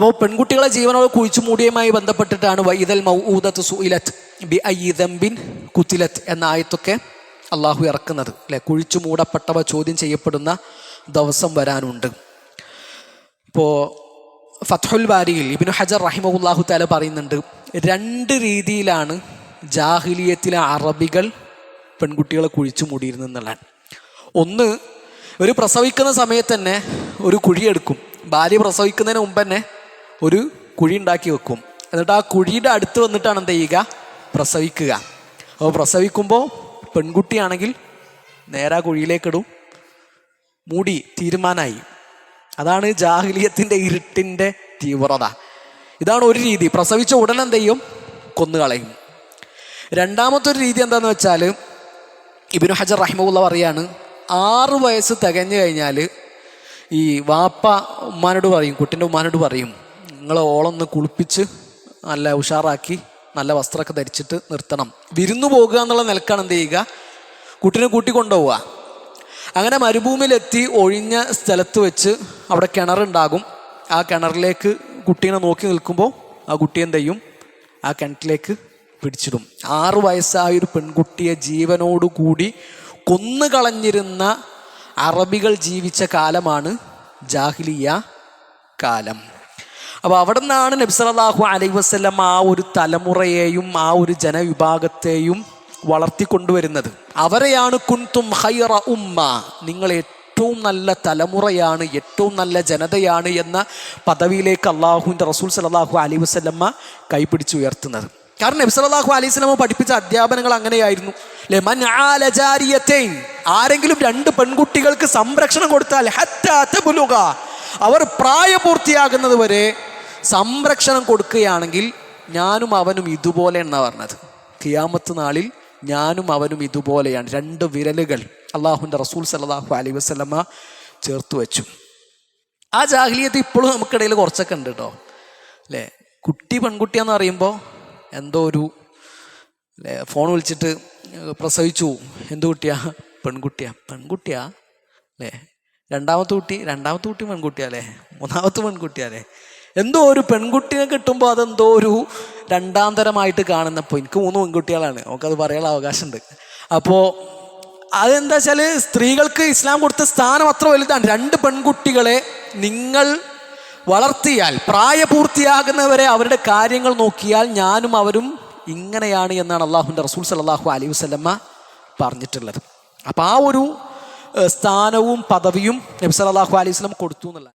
അപ്പോൾ പെൺകുട്ടികളെ ജീവനോട് കുഴിച്ചു മൂടിയുമായി ബന്ധപ്പെട്ടിട്ടാണ് വൈദൽ മൗദത്ത് സുയിലത്ത് ബി ഐദംബിൻ കുത്തിലത്ത് എന്ന ആയത്തൊക്കെ അള്ളാഹു ഇറക്കുന്നത്. അല്ലെ? കുഴിച്ചു മൂടപ്പെട്ടവ ചോദ്യം ചെയ്യപ്പെടുന്ന ദിവസം വരാനുണ്ട്. ഇപ്പോൾ ഫത്ഹുൽ ബാരിയിൽ ഇബിനു ഹജർ റഹിമഹുല്ലാഹു താല പറയുന്നുണ്ട് രണ്ട് രീതിയിലാണ് ജാഹിലിയത്തിലെ അറബികൾ പെൺകുട്ടികളെ കുഴിച്ചു മൂടിയിരുന്നെന്നുള്ളതാണ് ഒന്ന് ഒരു പ്രസവിക്കുന്ന സമയത്ത് തന്നെ ഒരു കുഴിയെടുക്കും. ഭാര്യ പ്രസവിക്കുന്നതിന് മുമ്പ് തന്നെ ഒരു കുഴി ഉണ്ടാക്കി വെക്കും. എന്നിട്ട് ആ കുഴിയുടെ അടുത്ത് വന്നിട്ടാണ് എന്ത് ചെയ്യുക? പ്രസവിക്കുക. അപ്പോൾ പ്രസവിക്കുമ്പോൾ പെൺകുട്ടിയാണെങ്കിൽ നേരെ കുഴിയിലേക്കിടും മൂടി തീരുമാനമായി അതാണ് ജാഹ്ലിയത്തിന്റെ ഇരുട്ടിന്റെ തീവ്രത. ഇതാണ് ഒരു രീതി. പ്രസവിച്ച ഉടനെ എന്ത് ചെയ്യും? കൊന്നുകളയും. രണ്ടാമത്തെ ഒരു രീതി എന്താന്ന് വെച്ചാൽ ഇബിനു ഹജർ റഹിമുള്ള പറയാണ് ആറ് വയസ്സ് തികഞ്ഞു കഴിഞ്ഞാൽ ഈ വാപ്പ ഉമ്മാനോട് പറയും കുട്ടിന്റെ ഉമ്മാനോട് പറയും നിങ്ങൾ ഓളൊന്ന് കുളിപ്പിച്ച് നല്ല ഉഷാറാക്കി നല്ല വസ്ത്രമൊക്കെ ധരിച്ചിട്ട് നിർത്തണം. വിരുന്നു പോകുക എന്നുള്ള നിലക്കാണ് എന്ത് ചെയ്യുക? കുട്ടിനെ കൂട്ടിക്കൊണ്ടുപോവുക അങ്ങനെ മരുഭൂമിയിലെത്തി ഒഴിഞ്ഞ സ്ഥലത്ത് വെച്ച് അവിടെ കിണറുണ്ടാകും. ആ കിണറിലേക്ക് കുട്ടീനെ നോക്കി നിൽക്കുമ്പോൾ ആ കുട്ടി എന്ത് ചെയ്യും? ആ കിണറ്റിലേക്ക് പിടിച്ചിടും. ആറ് വയസ്സായ ഒരു പെൺകുട്ടിയെ ജീവനോടുകൂടി കൊന്നുകളഞ്ഞിരുന്ന അറബികൾ ജീവിച്ച കാലമാണ് ജാഹിലിയ കാലം. അപ്പോൾ അവിടെ നിന്നാണ് നബ്സലാഹു അലൈ വസ്ലം ആ ഒരു തലമുറയെയും ആ ഒരു ജനവിഭാഗത്തെയും വളർത്തിക്കൊണ്ടുവരുന്നത്. അവരെയാണ് കുൻതും ഹൈറ ഉമ്മ. നിങ്ങൾ ഏറ്റവും നല്ല തലമുറയാണ് ഏറ്റവും നല്ല ജനതയാണ് എന്ന പദവിയിലേക്ക് അള്ളാഹുവിന്റെ റസൂൽ സലാഹു അലൈ വസ്ലമ്മ കൈപിടിച്ച് ഉയർത്തുന്നത്. കാരണം നബി സല്ലല്ലാഹു അലൈഹി സ്വലമ പഠിപ്പിച്ച അധ്യാപനങ്ങൾ അങ്ങനെയായിരുന്നു. ആരെങ്കിലും രണ്ട് പെൺകുട്ടികൾക്ക് സംരക്ഷണം കൊടുത്താൽ അവർ പ്രായപൂർത്തിയാകുന്നത് വരെ സംരക്ഷണം കൊടുക്കുകയാണെങ്കിൽ ഞാനും അവനും ഇതുപോലെ എന്നാണ് പറഞ്ഞത്. ഖിയാമത്ത് നാളിൽ ഞാനും അവനും ഇതുപോലെയാണ്. രണ്ട് വിരലുകൾ അള്ളാഹുന്റെ റസൂൽ സല്ലാഹു അലൈ വസ്ലമ ചേർത്ത് വെച്ചു. ആ ജാഹ്ലിയത്ത് ഇപ്പോഴും നമുക്കിടയിൽ കുറച്ചൊക്കെ ഉണ്ട് കേട്ടോ അല്ലേ? കുട്ടി പെൺകുട്ടിയെന്ന് പറയുമ്പോൾ എന്തോ ഒരു അല്ലേ ഫോൺ വിളിച്ചിട്ട് പ്രസവിച്ചു. എന്ത് കുട്ടിയാ? പെൺകുട്ടിയാ. പെൺകുട്ടിയാ? അല്ലേ? രണ്ടാമത്തെ കുട്ടി രണ്ടാമത്തെ കുട്ടി പെൺകുട്ടിയാ അല്ലേ? മൂന്നാമത്തെ പെൺകുട്ടിയാ അല്ലേ? എന്തോ ഒരു പെൺകുട്ടിനെ കിട്ടുമ്പോൾ അതെന്തോ ഒരു രണ്ടാം തരമായിട്ട് കാണുന്നപ്പോൾ എനിക്ക് മൂന്ന് പെൺകുട്ടികളാണ്. നമുക്കത് പറയാനുള്ള അവകാശമുണ്ട്. അപ്പോൾ അതെന്താ വെച്ചാൽ സ്ത്രീകൾക്ക് ഇസ്ലാം കൊടുത്ത സ്ഥാനം അത്ര വലുതാണ്. രണ്ട് പെൺകുട്ടികളെ നിങ്ങൾ വളർത്തിയാൽ പ്രായപൂർത്തിയാകുന്നവരെ അവരുടെ കാര്യങ്ങൾ നോക്കിയാൽ ഞാനും അവരും ഇങ്ങനെയാണ് എന്നാണ് അള്ളാഹുന്റെ റസൂൽ സലാഹു അലൈഹി വസ്ലമ്മ പറഞ്ഞിട്ടുള്ളത്. അപ്പോൾ ആ ഒരു സ്ഥാനവും പദവിയും നബി സല്ലല്ലാഹു അലൈഹി വസ്ലം കൊടുത്തു എന്നുള്ള